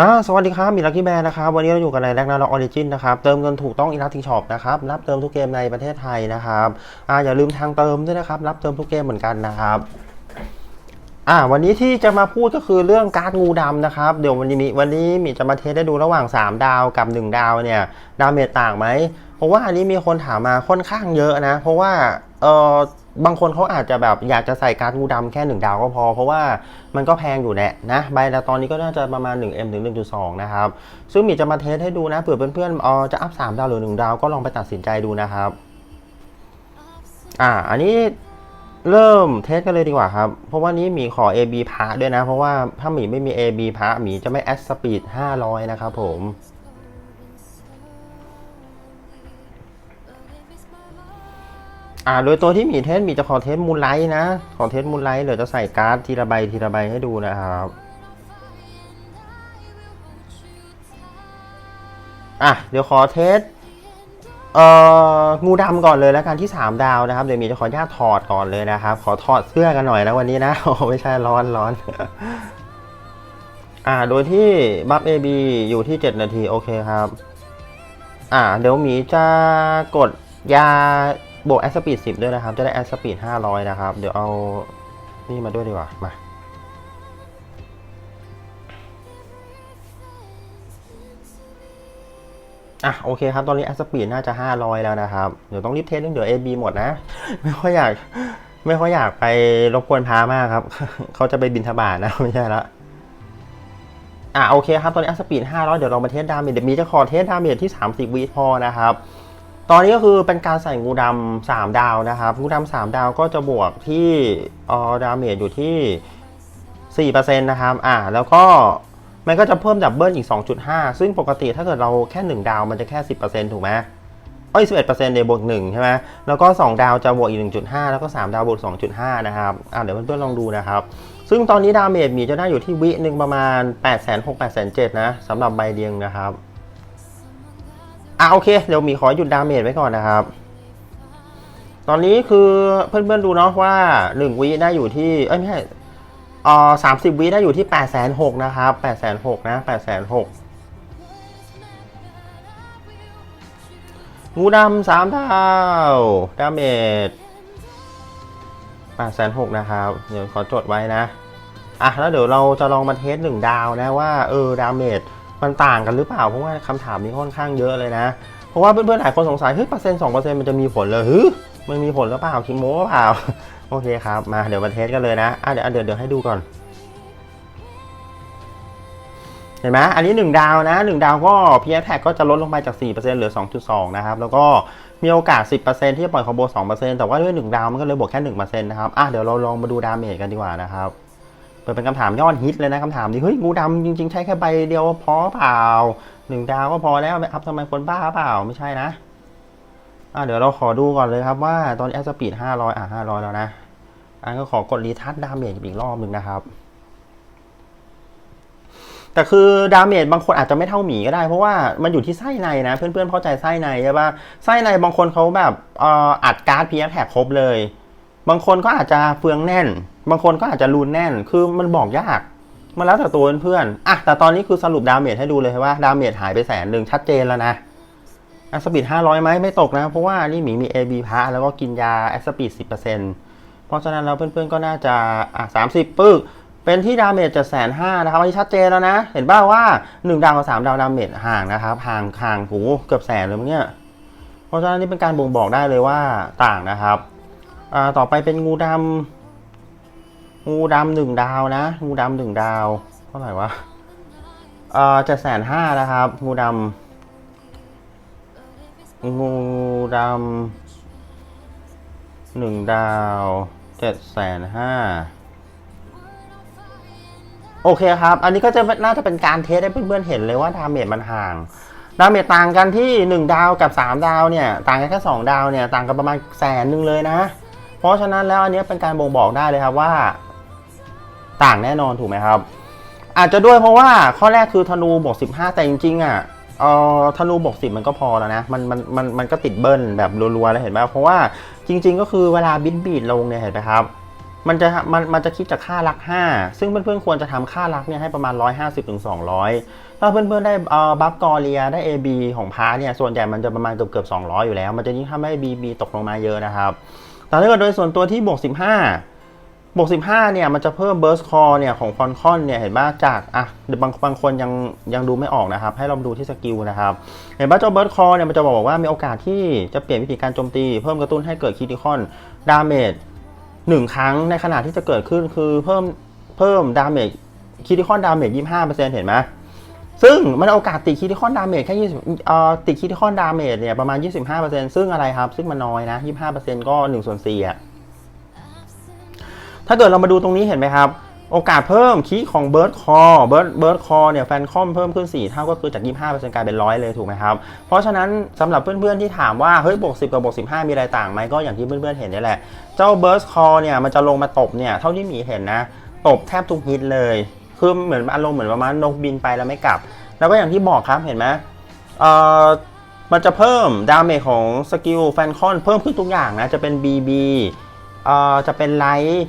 ฮะสวัสดีครับมีลักกี้แบร์นะครับ วันนี้เราอยู่กันในแรกนาล็อกออริจินนะครับ เติมเงินถูกต้องอิลักทิงช็อปนะครับ รับเติมทุกเกมในประเทศไทยนะครับอ่าอย่าลืมทางเติมด้วยนะครับ รับเติมทุกเกมเหมือนกันนะครับอ่าวันนี้ที่จะมาพูดก็คือเรื่องการ์ดงูดำนะครับ เดี๋ยววันนี้มีวันนี้มีจะมาเทสได้ดูระหว่าง 3 ดาวกับ 1 ดาวเนี่ยดาเมจต่างไหมเพราะว่าอันนี้มีคนถามมาค่อนข้างเยอะนะ เพราะว่าเออ บางคนเขาอาจจะแบบอยากจะใส่การ์ดงูดำแค่ 1 ดาวก็พอ เพราะว่ามันก็แพงอยู่แหละนะใบละตอนนี้ก็น่าจะประมาณ 1M ถึง 1.2 นะครับ ซึ่งมีจะมาเทสให้ดูนะเผื่อเพื่อนๆเออจะอัพ 3 ดาวหรือ 1 ดาวก็ลองไปตัดสินใจดูนะครับ อ่า อันนี้เริ่มเทสกันเลยดีกว่าครับ เพราะว่านี้หมีขอ AB พระด้วยนะ เพราะว่าถ้าหมีไม่มี AB พระหมีจะไม่แอดสปีด500 นะครับผม อ่าโดยตัวที่มีเทสมีจะขอเทสมูลไลท์นะ ขอเทสมูลไลท์เดี๋ยวจะใส่การ์ดทีละใบทีละใบให้ดูนะครับอะเดี๋ยวขอเทสเอ่องูดำก่อนเลยแล้วกันที่ 3 ดาวนะครับเดี๋ยวมีจะขออนุญาตถอดก่อนเลยนะครับ ขอถอดเสื้อกันหน่อยนะวันนี้นะโอ้ไม่ใช่ร้อนร้อนอ่าโดยที่บัฟเอบีอยู่ที่ 7 นาที โอเคครับ อ่าเดี๋ยวมีจะกดยา บวกแอสปีด10ด้วยนะครับ จะได้แอสปีด500นะครับ เดี๋ยวเอานี่มาด้วยดีกว่า มา อะโอเคครับ ตอนนี้แอสปีดน่าจะ500แล้วนะครับ เดี๋ยวต้องรีบเทสเรื่องเดี๋ยว AB หมดนะ ไม่ค่อยอยาก ไม่ค่อยอยากไปรบกวนพามากครับ เขาจะไปบินทบาทนะไม่ใช่ละอะโอเคครับ ตอนนี้แอสปีด500 เดี๋ยวเรามาเทสดาเมจเดี๋ยวมีจะขอเทสดาเมจที่ 30วิพอนะครับ ตอนนี้ก็คือเป็นการใส่งูดำสามดาวนะครับ งูดำสามดาวก็จะบวกที่ออดาเมจอยู่ที่4%นต์นะครับ อ่า แล้วก็มันก็จะเพิ่มดับเบิลอีก 2.5 ซึ่งปกติถ้าเกิดเราแค่ 1 ดาวมันจะแค่ 10%ถูกไหมเอ้ย11%เดยวบวก1ใช่ไหมแล้วก็ 2 ดาวจะบวกอีก 1.5 แล้วก็ 3 ดาวบวก 2.5 นะครับ อ่าเดี๋ยวเพื่อนๆลองดูนะครับ ซึ่งตอนนี้ดาเมจมีจะได้อยู่ที่วิหนึ่งประมาณ 8 6 0 0 8 7 0 0นะสำหรับใบเดียงนะครับ อะโอเคเดี๋ยวมีขอหยุดดาเมจไว้ก่อนนะครับ ตอนนี้คือเพื่อนๆดูเนาะว่า1วิได้อยู่ที่ เอ้ยไม่ใช่เอ่อสามสิบวิได้อยู่ที่8 6 0 0 0นหกนะครับ8 6 0 0นหกนะ8 6 0 0งูดำสามดาวดาเมจ8 6 0 0นะครับ เดี๋ยวขอจดไว้นะ อะแล้วเดี๋ยวเราจะลองมาเทสหนึ่งดาวนะว่าเออดาเมจ มันต่างกันหรือเปล่า เพราะว่าคำถามนี้ค่อนข้างเยอะเลยนะ เพราะว่าเพื่อนๆหลายคนสงสัยเฮ้ยเปอร์เซ็นต์สองเปอร์เซ็นต์มันจะมีผลเลยฮึมันมีผลหรือเปล่าคิโมหรือเปล่า โอเคครับ มาเดี๋ยวมาเทสกันเลยนะอะเดี๋ยวเดี๋ยวเดี๋ยวให้ดูก่อน เห็นไหมอันนี้ 1 ดาวนะ 1 ดาวก็ p s แท็ก็จะลดลงไปจาก 4%เหลือ 2.2 นะครับ แล้วก็มีโอกาส 10%ที่จะปล่อยคอมโบ2%แต่ว่าด้วย 1 ดาวมันก็เลยบวกแค่ 1%นะครับอะเดี๋ยวเราลองมาดูดาเมจกันดีกว่านะครับ เปิดเป็นคำถามยอดฮิตเลยนะคำถามนี้เฮ้ยงูดำจริงๆ ใช้แค่ใบเดียวพอเปล่าหนึ่งดาวก็พอแล้วไม่อัพทำไมคนบ้าเปล่าไม่ใช่นะอะเดี๋ยวเราขอดูก่อนเลยครับว่าตอนนี้แอสปีด500อะ500แล้วนะอันก็ขอกดรีทัชดาเมจอีกรอบหนึ่งนะครับ แต่คือดาเมจบางคนอาจจะไม่เท่าหมีก็ได้ เพราะว่ามันอยู่ที่ไส้ในนะ เพื่อนๆเข้าใจไส้ในใช่ปะไส้ในบางคนเขาแบบอ,อัดการ์ดพีเอแท็กครบเลย บางคนก็อาจจะเฟืองแน่น บางคนก็อาจจะรูนแน่น คือมันบอกยาก มันแล้วแต่ตัวเพื่อนๆอะแต่ตอนนี้คือสรุปดาเมจให้ดูเลยว่าดาเมจหายไปแสนหนึ่งชัดเจนแล้วนะแอสปีด500ไหมไม่ตกนะ เพราะว่านี่หมีมี AB พระแล้วก็กินยาแอสปีด10%เซนต์เพราะฉะนั้นแล้วเพื่อนๆก็น่าจะอะ30ปึ๊กเป็นที่ดาเมจจะแสนห้านะครับอันนี้ชัดเจนแล้วนะ เห็นป่าวว่า1ดาวกับ3ดาวดาเมจห่างนะครับห่างห่างหูเกือบแสนเลยมั้งเนี่ย เพราะฉะนั้นนี่เป็นการบ่งบอกได้เลยว่าต่างนะครับ ต่อไปเป็นงูดำงูดำหนึ่งดาวนะ งูดำหนึ่งดาวเท่าไหร่วะอ่าจะแสนห้านะครับ งูดำงูดำหนึ่งดาวเจ็ดแสนห้าโอเคครับ อันนี้ก็จะน่าจะเป็นการเทสให้เพื่อนๆเห็นเลยว่าดาเมจมันห่าง ดาเมจต่างกันที่ 1 ดาวกับ 3 ดาวเนี่ย ต่างกันแค่2ดาวเนี่ย ต่างกันประมาณแสนหนึ่งเลยนะ ราะฉะนั้นแล้วอันนี้เป็นการบ่งบอกได้เลยครับว่า ต่างแน่นอนถูกไหมครับ อาจจะด้วยเพราะว่าข้อแรกคือธนูบวก15แต่จริงๆอะเอ่อธนูบวก10มันก็พอแล้วนะมันมันมันมันก็ติดเบิ้ลแบบรัวๆแล้วเห็นไหมเพราะว่าจริง ๆ ก็คือเวลาบิดบีดลงเนี่ยเห็นไหมครับมันจะมันมันจะคิดจากค่ารัก 5 ซึ่งเพื่อนๆควรจะทำค่ารักเนี่ยให้ประมาณ 150ถึง200 ถ้าเพื่อนๆได้เอ่อบัฟกอเรียได้ AB ของพาเนี่ยส่วนใหญ่มันจะประมาณเกือบเกือบ200 อยู่แล้ว มันจะยิ่งทำให้ BB ตกลงมาเยอะนะครับ แต่ถ้าเกิดโดยส่วนตัวที่บวก 15 บวก 15 เนี่ย มันจะเพิ่มเบิร์สคอร์เนี่ยของฟอนคอนเนี่ย เห็นป่ะจากอะเดี๋ยวบางบางคนยังยังดูไม่ออกนะครับ ให้เราดูที่สกิลนะครับ เห็นป่ะเจ้าเบิร์สคอร์เนี่ยมันจะบอกว่ามีโอกาสที่จะเปลี่ยนวิธีการโจมตี เพิ่มกระตุ้นให้เกิดคิติคอนดาเมจหนึ่งครั้งในขณะที่จะเกิดขึ้นคือเพิ่มเพิ่มดาเมจคิติคอนดาเมจ25%เห็นไหม ซึ่งมันโอกาสติดคิติคอนดาเมจแค่20เอ่อติดคิติคอนดาเมจเนี่ยประมาณ 25%ซึ่งอะไรครับ ซึ่งมันน้อยนะ 25%ก็1ส่วน4อะถ้าเกิดเรามาดูตรงนี้เห็นไหมครับ โอกาสเพิ่มคีย์ของเบิร์ดคอเบิร์ดเบิร์ดคอเนี่ยแฟนคอมเพิ่มขึ้น 4 เท่าก็คือจาก 25%กลายเป็นร้อยเลยถูกไหมครับ เพราะฉะนั้นสำหรับเพื่อนๆที่ถามว่า เฮ้ยบวก10 กับบวก15 มีอะไรต่างไหมก็อย่างที่เพื่อนๆเห็นนี่แหละ เจ้าเบิร์ดคอเนี่ยมันจะลงมาตบเนี่ยเท่าที่มีเห็นนะ ตบแทบทุกฮิตเลย คือเหมือนอารมณ์เหมือนประมาณนกบินไปแล้วไม่กลับ แล้วก็อย่างที่บอกครับเห็นไหมเอ่อมันจะเพิ่มดาเมจของสกิลแฟนคอนเพิ่มขึ้นทุกอย่างนะ จะเป็น BB เอ่อจะเป็นไลท์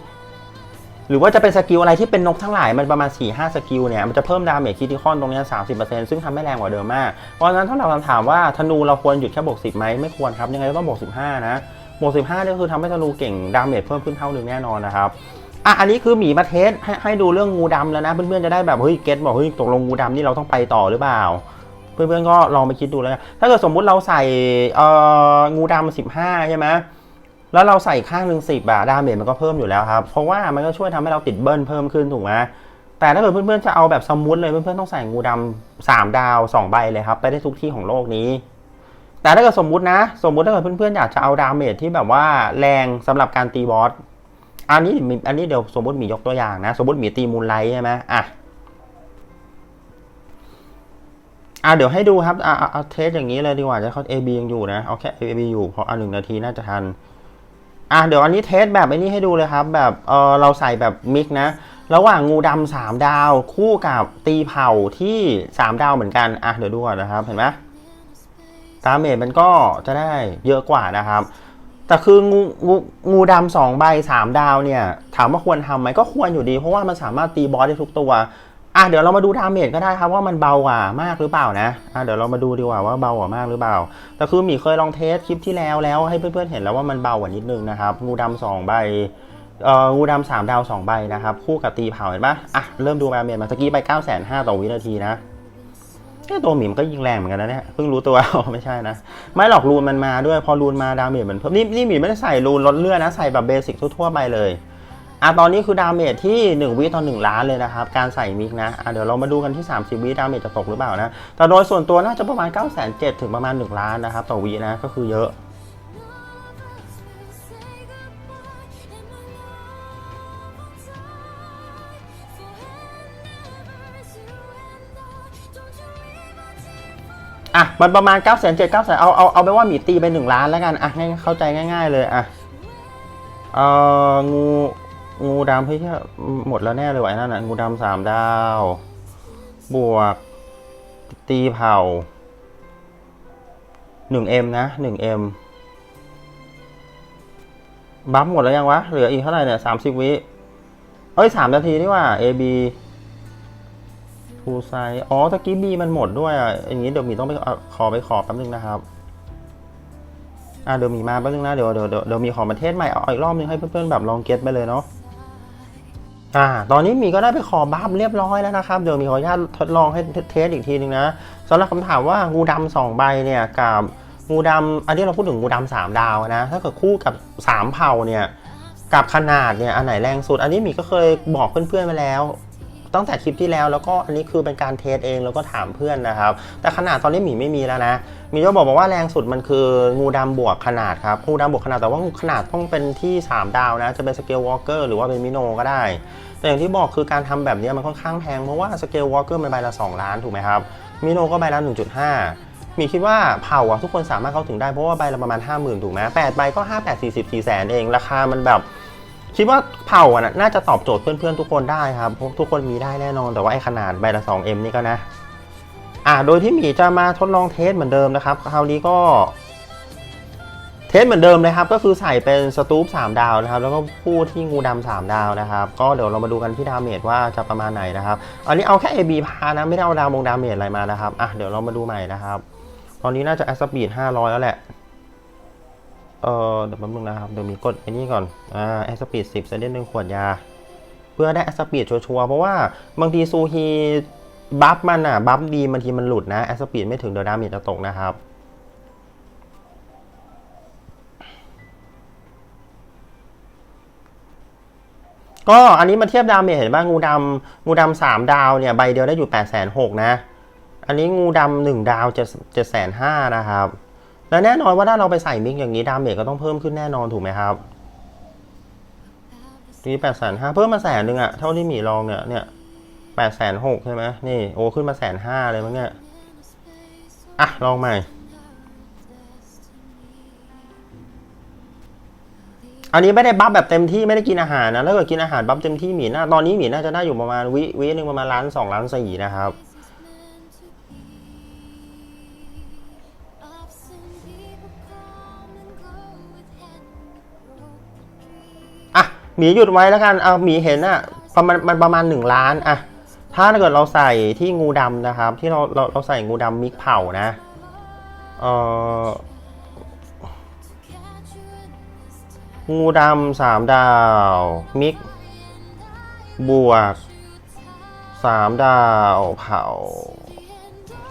หรือว่าจะเป็นสกิลอะไรที่เป็นนกทั้งหลายมันประมาณ 4-5 สกิลเนี่ย มันจะเพิ่มดาเมจคิติคอนตรงนี้ย30%ซึ่งทำให้แรงกว่าเดิมมาก เพราะฉะนั้นถ้าเราถามว่าธนูเราควรหยุดแค่บวก10ไหมไม่ควรครับ ยังไงก็ต้องบวก15 นะบวก15เนี่ยคือทำให้ธนูเก่งดาเมจเพิ่มขึ้นเท่าหนึ่งแน่นอนนะครับ อะอันนี้คือหมีมาเทสให้ให้ดูเรื่องงูดำแล้วนะ เพื่อนๆจะได้แบบเฮ้ยเก็ตบอกเฮ้ยตกลงงูดำนี่เราต้องไปต่อหรือเปล่า เพื่อนๆก็ลองไปคิดดูแล้วถ้าเกิดสมมุติเราใส่เอ่องูดำสิบห้าใช่ไหมแล้วเราใส่ข้างหนึ่งสิบอะดาเมจมันก็เพิ่มอยู่แล้วครับ เพราะว่ามันก็ช่วยทำให้เราติดเบิ้ลเพิ่มขึ้นถูกไหมแต่ถ้าเกิดเพื่อนๆจะเอาแบบสมูทเลยเพื่อนๆต้องใส่งูดำสามดาวสองใบเลยครับไปได้ทุกที่ของโลกนี้ แต่ถ้าเกิดสมมุตินะ สมมุติถ้าเกิดเพื่อนๆอยากจะเอาดาเมจที่แบบว่าแรงสำหรับการตีบอส อันนี้อันนี้เดี๋ยวสมมติหมียกตัวอย่างนะ สมมติหมีตีมูลไลท์ใช่ไหมอะอะเดี๋ยวให้ดูครับอะเอาเทสอย่างนี้เลยดีกว่าจะเขา AB ยังอยู่นะเอาแค่ AB อยู่เพราะอะหนึ่งนาทีน่าจะทันอะเดี๋ยวอันนี้เทสแบบไอ้นี้ให้ดูเลยครับ แบบเออเราใส่แบบมิกนะระหว่างงูดำสามดาวคู่กับตีเผาที่สามดาวเหมือนกันอะเดี๋ยวดูก่อนนะครับเห็นไหมดาเมจมันก็จะได้เยอะกว่านะครับ แต่คืองูงูงูดำสองใบสามดาวเนี่ย ถามว่าควรทำไหมก็ควรอยู่ดี เพราะว่ามันสามารถตีบอสได้ทุกตัวอะเดี๋ยวเรามาดูดาเมจก็ได้ครับว่ามันเบากว่ามากหรือเปล่านะอะเดี๋ยวเรามาดูดีกว่าว่าเบากว่ามากหรือเปล่า แต่คือหมีเคยลองเทสคลิปที่แล้วแล้วให้เพื่อนๆเห็นแล้วว่ามันเบากว่านิดนึงนะครับ งูดำสองใบเอ่องูดำสามดาวสองใบนะครับ คู่กับตีเผาเห็นปะอะเริ่มดูดาเมจมาตะกี้ไป9ก้าแสนห้าต่อวินาทีนะ เนี่ยตัวหมีมันก็ยิงแรงเหมือนกันนะเนี่ยเพิ่งรู้ตัว ไม่ใช่นะ ไม่หรอกรูนมันมาด้วยพอรูนมาดาเมจมันเพิ่มนี่นี่หมีไม่ได้ใส่รูนลดเลือดนะใส่แบบเบสิกทั่วๆไปเลยอะตอนนี้คือดาเมจที่ 1 วิต่อ1ล้านเลยนะครับ การใส่มิกนะอะเดี๋ยวเรามาดูกันที่ 30 วิดาเมจจะตกหรือเปล่านะ แต่โดยส่วนตัวน่าจะประมาณ 9 7 0 0 0ถึงประมาณ 1 ล้านนะครับ ต่อวินะก็คือเยอะ อะมันประมาณ9 7 0 0 0 9 0 0เก้าแสนเอาเอาเอาไปว่าหมีตีไป1ล้านแล้วกันอะง่ายเข้าใจง่าย ๆ เลยอะเอองูงูดำเฮ้ยหมดแล้วแน่เลยว่ะนั่นน่ะงูดำสามดาว บวก ตีเผา 1M นะ 1M บัฟหมดแล้วยังวะ เหลืออีกเท่าไหร่เนี่ย30วิเอ้ย3นาทีนี่ว่า AB ฟูไซอ๋อตะกี้บีมันหมดด้วยอะอย่างนี้เดี๋ยวมีต้องไปอขอไปขอแป๊บนึงนะครับอะเดี๋ยวมีมาแป๊บนึงนะเดี๋ยวเดี๋ยวเดี๋ยวมีขอประเทศใหม่เอาอีกรอบนึงให้เพื่อนๆแบบลองเก็ตไปเลยเนาะอ่า ตอนนี้มีก็ได้ไปขอบัฟเรียบร้อยแล้วนะครับ เดี๋ยวมีขออนุญาตทดลองให้เทสอีกทีนึงนะสำหรับคำถามว่างูดำสองใบเนี่ยกับงูดำอันนี้เราพูดถึงงูดำสามดาวนะ ถ้าเกิดคู่กับสามเผ่าเนี่ยกับขนาดเนี่ยอันไหนแรงสุด อันนี้มีก็เคยบอกเพื่อนๆไปแล้ว ตั้งแต่คลิปที่แล้วแล้วก็อันนี้คือเป็นการเทสเองแล้วก็ถามเพื่อนนะครับ แต่ขนาดตอนนี้หมีไม่มีแล้วนะมีก็บอกว่าแรงสุดมันคืองูดำบวกขนาดครับงูดำบวกขนาดแต่ว่าขนาดต้องเป็นที่ 3 ดาวนะจะเป็นสเกลวอล์กเกอร์หรือว่าเป็นมิโนก็ได้ แต่อย่างที่บอกคือการทำแบบนี้มันค่อนข้างแพงเพราะว่าสเกลวอล์กเกอร์มันใบละ 2 ล้านถูกไหมครับมิโนก็ใบละ1.5มีคิดว่าเผาอะทุกคนสามารถเข้าถึงได้เพราะว่าใบละประมาณ 50,000 ถูกไหมแปดใบก็ 5 8 40 4แสนเอง ราคามันแบบ คิดว่าเผ่าอะน่าจะตอบโจทย์เพื่อนๆทุกคนได้ครับพราะทุกคนมีได้แน่นอนแต่ว่าไอ้ขนาดใบละ 2M นี่ก็นะ อ่าโดยที่หมีจะมาทดลองเทสเหมือนเดิมนะครับคราวนี้ก็เทสเหมือนเดิมเลยครับ ก็คือใส่เป็นสตูป3ดาวนะครับ แล้วก็คู่ที่งูดำ3ดาวนะครับ ก็เดี๋ยวเรามาดูกันที่ดาเมจว่าจะประมาณไหนนะครับ อันนี้เอาแค่ AB พานะ ไม่ได้เอาดาวมงดาเมจอะไรมานะครับ อะเดี๋ยวเรามาดูใหม่นะครับ ตอนนี้น่าจะแอสปีด500 แล้วแหละ เออเดี๋ยวแป๊บนึงนะครับเดี๋ยวมีกดไอ้นี่ก่อนอ่าแอสปีด10เซนเดนหนึ่งขวดยา เพื่อได้แอสปีดชัวร์เพราะว่าบางทีซูฮีบัฟมันอะบัฟดีบางทีมันหลุดนะแอสปีดไม่ถึงเดี๋ยวดาเมจจะตกนะครับก็อันนี้มาเทียบดาเมจเห็นป่ะงูดำงูดำสามดาวเนี่ยใบเดียวได้อยู่แปดแสนหกนะ อันนี้งูดำหนึ่งดาวเจ็ดเจ็ดแสนห้านะครับ แล้วแน่นอนว่าถ้าเราไปใส่มิกอย่างนี้ดาเมจก็ต้องเพิ่มขึ้นแน่นอนถูกไหมครับนี่แปดแสนห้าเพิ่มมาแสนหนึ่งอะเท่าที่หมีลองเนี่ยเนี่ยแปดแสนหกใช่ไหมนี่โอ้ขึ้นมาแสนห้าเลยมั้งเนี่ยอะ ลองใหม่ อันนี้ไม่ได้บัฟแบบเต็มที่ไม่ได้กินอาหารนะถ้าเกิดกินอาหารบัฟเต็มที่หมีน่าตอนนี้หมีน่าจะได้อยู่ประมาณวิวิหนึ่งประมาณล้านสองล้านสี่นะครับ หมีหยุดไว้แล้วกันเอาหมีเห็นอะประมาณมันประมาณหนึ่งล้านอะถ้าเกิดเราใส่ที่งูดำนะครับ ที่เราเราเราใส่งูดำมิกเผานะเอ่องูดำสามดาว มิก บวกสามดาวเผา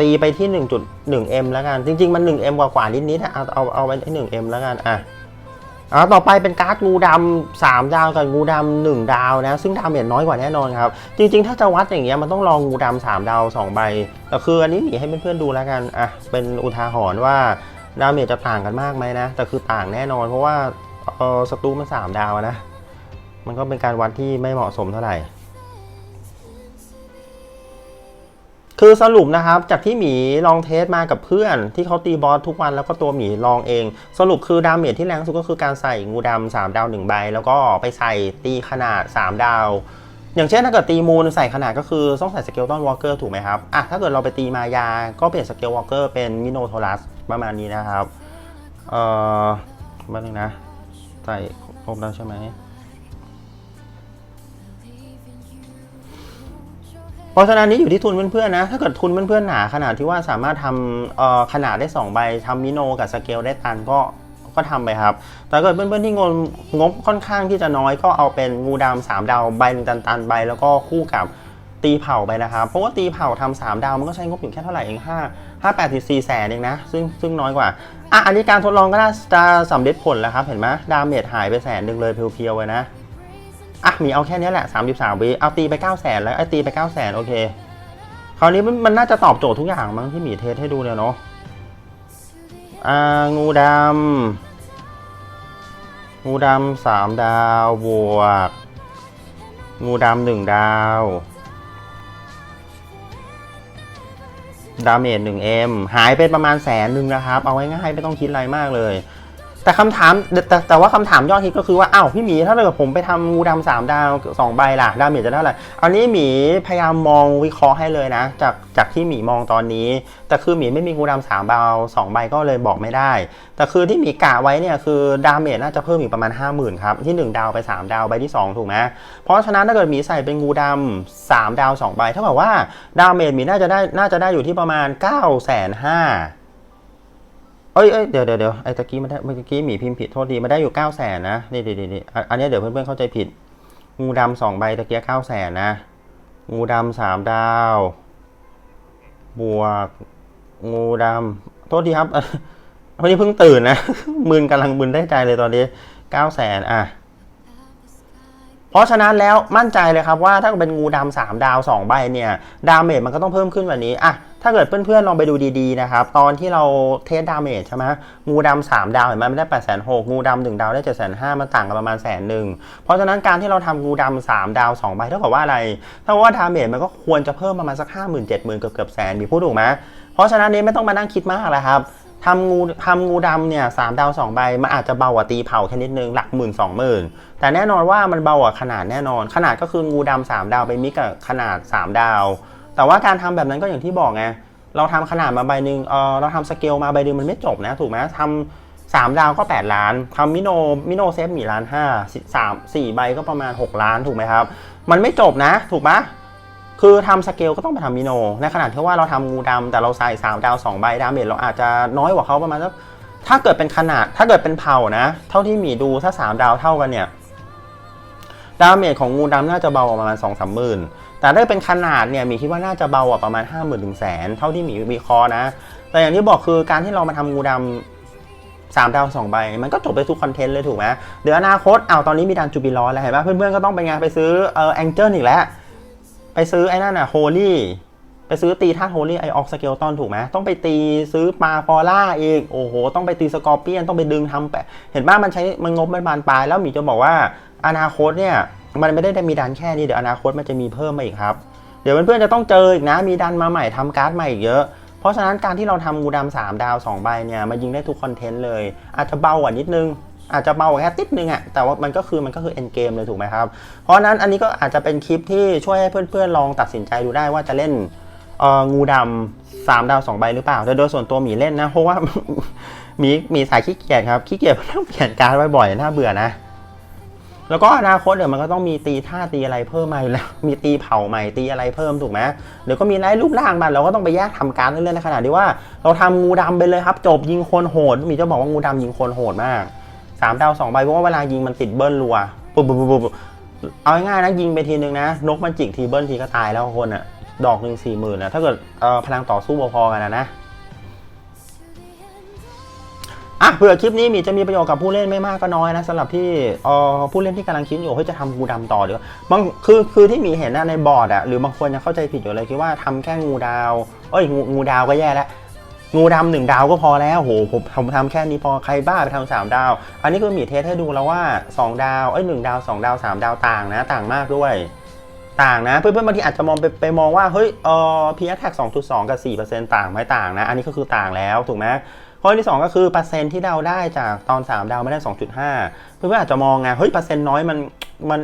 ตีไปที่ 1.1m แล้วกัน จริง ๆ มัน 1m กว่ากว่านิดๆอะเอาเอาเอาไปที่ 1m แล้วกันอะ อ่าต่อไปเป็นการ์ดงูดำสามดาวกับงูดำหนึ่งดาวนะ ซึ่งดาเมจน้อยกว่าแน่นอนครับ จริงๆ ถ้าจะวัดอย่างเงี้ยมันต้องลองงูดำสามดาวสองใบแต่คืออันนี้หนีให้เพื่อนๆดูแล้วกันอะเป็นอุทาหรณ์ว่าดาเมจจะต่างกันมากไหมนะ แต่คือต่างแน่นอน เพราะว่าเออสตูมันสามดาวนะ มันก็เป็นการวัดที่ไม่เหมาะสมเท่าไหร่ คือสรุปนะครับจากที่หมีลองเทสมากับเพื่อน ที่เขาตีบอสทุกวันแล้วก็ตัวหมีลองเอง สรุปคือดาเมจที่แรงสุดก็คือการใส่งูดำสามดาวหนึ่งใบ แล้วก็ไปใส่ตีขนาด 3 ดาว อย่างเช่นถ้าเกิดตีมูลใส่ขนาดก็คือต้องใส่สเกลตันวอลเกอร์ถูกไหมครับอะถ้าเกิดเราไปตีมายา ก็เปลี่ยนสเกลวอลเกอร์เป็นมิโนโทรัสประมาณนี้นะครับเอ่อมาหนึ่งนะ ใส่ครบแล้วใช่ไหม เพราะฉะนั้นนี้อยู่ที่ทุนเพื่อนๆนะ ถ้าเกิดทุนเพื่อนๆหนาขนาดที่ว่าสามารถทำขนาดได้ 2 ใบทำมิโนกับสเกลได้ตันก็ก็ทำไปครับ แต่ถ้าเกิดเพื่อนๆที่งบงบค่อนข้างที่จะน้อยก็เอาเป็นงูดำสามดาวใบหนึ่งตันๆใบแล้วก็คู่กับตีเผาไปนะครับ เพราะว่าตีเผาทำสามดาวมันก็ใช้งบอยู่แค่เท่าไหร่เองห้าห้าแปดสิบสี่แสนเองนะ ซึ่งซึ่งน้อยกว่า อะ อันนี้การทดลองก็น่าจะสำเร็จผลแล้วครับ เห็นไหมดาเมจหายไปแสนหนึ่งเลยเพียวๆเลยนะ อะมีเอาแค่นี้แหละ 33วิเอาตีไป 9 0 0 0 0แล้วไอ้ตีไป 9 0 0 0 0โอเค คราวนี้มันมันน่าจะตอบโจทย์ทุกอย่างมั้งที่หมีเทสให้ดูเนี่ยเนาะอ่างูดำงูดำสามดาวบวก งูดำหนึ่งดาว ดาเมจ 1M หายไปประมาณแสนหนึ่งนะครับ เอาไว้ง่ายๆไม่ต้องคิดอะไรมากเลย แต่คำถามแต่แต่แต่ว่าคำถามยอดฮิตก็คือว่าอ้าวพี่หมีถ้าเกิดผมไปทำงูดำสามดาวสองใบล่ะดาเมจจะเท่าไหร่อันนี้หมีพยายามมองวิเคราะห์ให้เลยนะ จากจากที่หมีมองตอนนี้ แต่คือหมีไม่มีงูดำสามดาวสองใบก็เลยบอกไม่ได้ แต่คือที่หมีกะไว้เนี่ยคือดาเมจน่าจะเพิ่มอีกประมาณ 5 0,000ครับที่ 1 ดาวไป 3 ดาวใบที่ 2 ถูกไหมเพราะฉะนั้นถ้าเกิดหมีใส่เป็นงูดำสามดาวสองใบเท่ากับว่าดาเมจหมีน่าจะได้น่าจะได้อยู่ที่ประมาณ 9 5 0 0 0 เอ้ยเอ้ยเดี๋ยวเดี๋ยวเดี๋ยวไอ้ตะกี้มันได้เมื่อกี้หมีพิมพ์ผิดโทษดีมันได้อยู่เก้าแสนนะนี่นี่นี่อันนี้เดี๋ยวเพื่อนๆเข้าใจผิด งูดำสองใบตะเกียเก้าแสนนะ งูดำสามดาว บวก งูดำโทษทีครับวันนี้เพิ่งตื่นนะมึนกำลังมึนได้ใจเลยตอนนี้เก้าแสนอะเพราะฉะนั้นแล้วมั่นใจเลยครับว่าถ้าเป็นงูดำสามดาวสองใบเนี่ย ดาเมจมันก็ต้องเพิ่มขึ้นว่านี้อะ ถ้าเกิดเพื่อนๆลองไปดูดีๆนะครับ ตอนที่เราเทสดาเมจใช่ไหมงูดำสามดาวเห็นไหมมันได้แปดแสนหกงูดำหนึ่งดาวได้เจ็ดแสนห้ามันต่างกันประมาณแสนหนึ่งเพราะฉะนั้นการที่เราทำงูดำสามดาวสองใบเท่ากับว่าอะไรเท่ากับว่าดาเมจมันก็ควรจะเพิ่มประมาณสักห้าหมื่นเจ็ดหมื่นเกือบเกือบแสนมีพูดถูกไหมเพราะฉะนั้นนี้ไม่ต้องมานั่งคิดมากแล้วครับทำงูทำงูดำเนี่ยสามดาวสองใบมันอาจจะเบากว่าตีเผาแค่นิดนึงหลักหมื่นสองหมื่นแต่แน่นอนว่ามันเบากว่าขนาดแน่นอน ขนาดก็คืองูดำสามดาวไปมิกกับขนาด3ดาว แต่ว่าการทำแบบนั้นก็อย่างที่บอกไงเราทำขนาดมาใบหนึ่งเออเราทำสเกลมาใบหนึ่งมันไม่จบนะ ถูกไหมทำสามดาวก็ 8 ล้านทำมิโนมิโนเซฟหมีล้านห้าสามสี่ใบก็ประมาณ 6 ล้านถูกไหมครับ มันไม่จบนะ ถูกปะคือทำสเกลก็ต้องไปทำมิโน ในขณะที่ว่าเราทำงูดำแต่เราใส่3ดาว2ใบดาเมจเราอาจจะน้อยกว่าเขาประมาณสักถ้าเกิดเป็นขนาดถ้าเกิดเป็นเผ่านะ เท่าที่หมีดูถ้า 3 ดาวเท่ากันเนี่ย ดาเมจของงูดำน่าจะเบากว่าประมาณ2องสามหมื่นแต่ถ้าเป็นขนาดเนี่ยหมีคิดว่าน่าจะเบากว่าประมาณ 5 0,000ถึงแสนเท่าที่หมีวิเคราะห์นะ แต่อย่างที่บอกคือการที่เรามาทำงูดำสามดาวสองใบมันก็จบไปทุกคอนเทนต์เลยถูกไหมเดี๋ยวอนาคตเอาตอนนี้มีดันจูบิลอนแล้วเห็นปะเพื่อนๆก็ต้องไปงานไปซื้อเออแองเจิลอีกแล้ว ไปซื้อไอ้นั่นน่ะโฮลี่ไปซื้อตีท่าโฮลี่ไอออกสเกลตันถูกไหมต้องไปตีซื้อปลาฟอร่าอีกโอ้โห ต้องไปตีสกอร์เปียน ต้องไปดึงทำแปะ เห็นป่ะมันใช้มันงบมันบานปลายแล้วหมีจะบอกว่า อนาคตเนี่ยมันไม่ได้มีดันแค่นี้เดี๋ยวอนาคตมันจะมีเพิ่มมาอีกครับ เดี๋ยวเพื่อนๆจะต้องเจออีกนะ มีดันมาใหม่ทำการ์ดใหม่อีกเยอะ เพราะฉะนั้นการที่เราทำงูดำสามดาว 2 ใบเนี่ยมายิงได้ทุกคอนเทนต์เลย อาจจะเบากว่านิดนึง อาจจะเบากว่าแค่ติดนึงอะแต่ว่ามันก็คือมันก็คือเอ็นเกมเลยถูกไหมครับ เพราะฉะนั้นอันนี้ก็อาจจะเป็นคลิปที่ช่วยให้เพื่อนๆลองตัดสินใจดูได้ว่าจะเล่นงูดำสามดาวสองใบหรือเปล่า แต่โดยส่วนตัวหมีเล่นนะ เพราะว่าหมีหมีสายขี้เกียจครับ ขี้เกียจต้องเปลี่ยนการ์ดบ่อยๆน่าเบื่อนะ แล้วก็อนาคตเดี๋ยวมันก็ต้องมีตีท่าตีอะไรเพิ่มมาอยู่แล้ว มีตีเผาใหม่ตีอะไรเพิ่มถูกไหมเดี๋ยวก็มีไล่รูปร่างบัตรเราก็ต้องไปแยกทำการเรื่อยๆในขณะที่ว่า เราทำงูดำไปเลยครับจบยิงคนโหดมีจะบอกว่างูดำยิงคนโหดมากสามดาวสองใบเพราะว่าเวลายิงมันติดเบิ้ลรัวปุ๊บปุ๊บปุ๊บเอาง่ายๆนะยิงไปทีนึงนะ นกมันจิกทีเบิ้ลทีก็ตายแล้วคนอะดอกหนึ่งสี่หมื่นนะถ้าเกิดพลังต่อสู้พอๆกันนะนะ อะเผื่อคลิปนี้มีจะมีประโยชน์กับผู้เล่นไม่มากก็น้อยนะสำหรับที่เอ่อผู้เล่นที่กำลังคิดอยู่เฮ้ยจะทำงูดำต่อเดี๋ยวบางคือคือที่มีเห็นนะในบอร์ดอะหรือบางคนยังเข้าใจผิดอยู่เลยคิดว่าทำแค่งูดาวเอ้ยงูงูดาวก็แย่แล้วงูดำหนึ่งดาวก็พอแล้วโหผมผมทำแค่นี้พอใครบ้าไปทำสามดาว อันนี้คือมีเทสให้ดูแล้วว่าสองดาวเอ้ยหนึ่งดาวสองดาวสามดาวต่างนะ ต่างมากด้วย ต่างนะเพื่อนๆบางทีอาจจะมองไปไปมองว่าเฮ้ยเอ่อพีแอคแท็กสองจุดสองกับสี่เปอร์เซ็นต์ต่างไหมต่างนะ อันนี้ก็คือต่างแล้วถูกไหม ข้อที่ 2 ก็คือเปอร์เซ็นต์ที่เดาได้จากตอน 3 ดาวไม่ได้ 2.5 เพื่อนๆอาจจะมองไงเฮ้ยเปอร์เซ็นต์น้อยมันมัน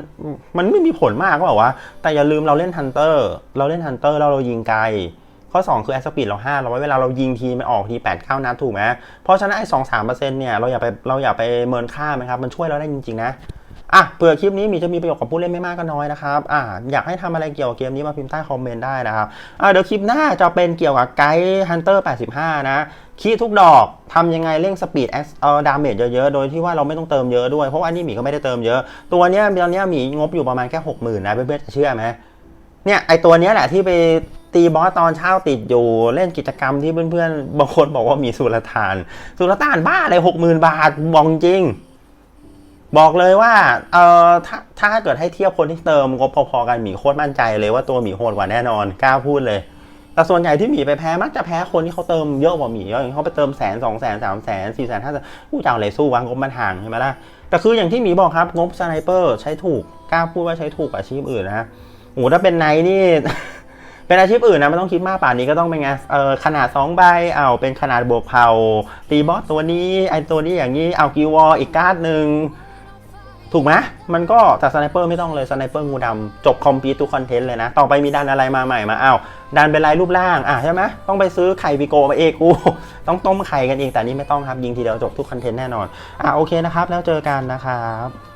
มันไม่มีผลมากก็บอกว่า แต่อย่าลืมเราเล่นฮันเตอร์เราเล่นฮันเตอร์แล้วเรายิงไกล ข้อ 2 คือแอสปีดเรา500เวลาเรายิงทีมันออกที8 9นัดถูกไหมเพราะฉะนั้นไอ้สองสามเปอร์เซ็นต์เนี่ยเราอย่าไปเราอย่าไปเมินค่ามันครับมันช่วยเราได้จริงๆนะ อะเผื่อคลิปนี้มีจะมีประโยชน์กับผู้เล่นไม่มากก็น้อยนะครับอะอยากให้ทำอะไรเกี่ยวกับเกมนี้มาพิมพ์ใต้คอมเมนต์ได้นะครับอะเดี๋ยวคลิปหน้าจะเป็นเกี่ยวกับไกด์ฮันเตอร์85 นะคีทุกดอกทำยังไงเร่งสปีดเอ่อดาเมจเยอะๆ โดยที่ว่าเราไม่ต้องเติมเยอะด้วย เพราะว่าอันนี้หมีก็ไม่ได้เติมเยอะ ตัวเนี้ยตอนเนี้ยหมีงบอยู่ประมาณแค่60,000นะเพื่อนๆจะเชื่อไหมเนี่ยไอตัวเนี้ยแหละที่ไปตีบอสตอนเช้าติดอยู่เล่นกิจกรรมที่เพื่อนๆบางคนบอกว่ามีสุลต่าน สุลต่านบ้าอะไรหกหมื่นบาทบอกจริง บอกเลยว่าเออถ้าถ้าเกิดให้เทียบคนที่เติมงบพอๆกันหมีโคตรมั่นใจเลยว่าตัวหมีโหดกว่าแน่นอนกล้าพูดเลย แต่ส่วนใหญ่ที่หมีไปแพ้มักจะแพ้คนที่เขาเติมเยอะกว่าหมีอย่างเขาไปเติมแสนสองแสนสามแสนสี่แสนห้าแสนกูจะเอาอะไรสู้วะงงบมันห่างใช่ไหมล่ะแต่คืออย่างที่หมีบอกครับงบสไนเปอร์ใช้ถูกกล้าพูดว่าใช้ถูกอาชีพอื่นนะโอ้โหถ้าเป็นไนนี่ เป็นอาชีพอื่นนะไม่ต้องคิดมากป่านนี้ก็ต้องเป็นไงเออขนาด2ใบเอาเป็นขนาดบวกเผาตีบอสตัวนี้ไอตัวนี้อย่างนี้เอากิวออีกการ์ดหนึ่ง ถูกไหมมันก็แต่สไนเปอร์ไม่ต้องเลยสไนเปอร์งูดำจบคอมพิวททุกคอนเทนต์เลยนะ ต่อไปมีดันอะไรมาใหม่มาอ้าวดันเป็นลายรูปร่างอะใช่ไหมต้องไปซื้อไข่วิโกมาเอกูต้องต้มไข่กันเองแต่นี้ไม่ต้องครับยิงทีเดียวจบทุกคอนเทนต์แน่นอนอะโอเคนะครับ แล้วเจอกันนะครับ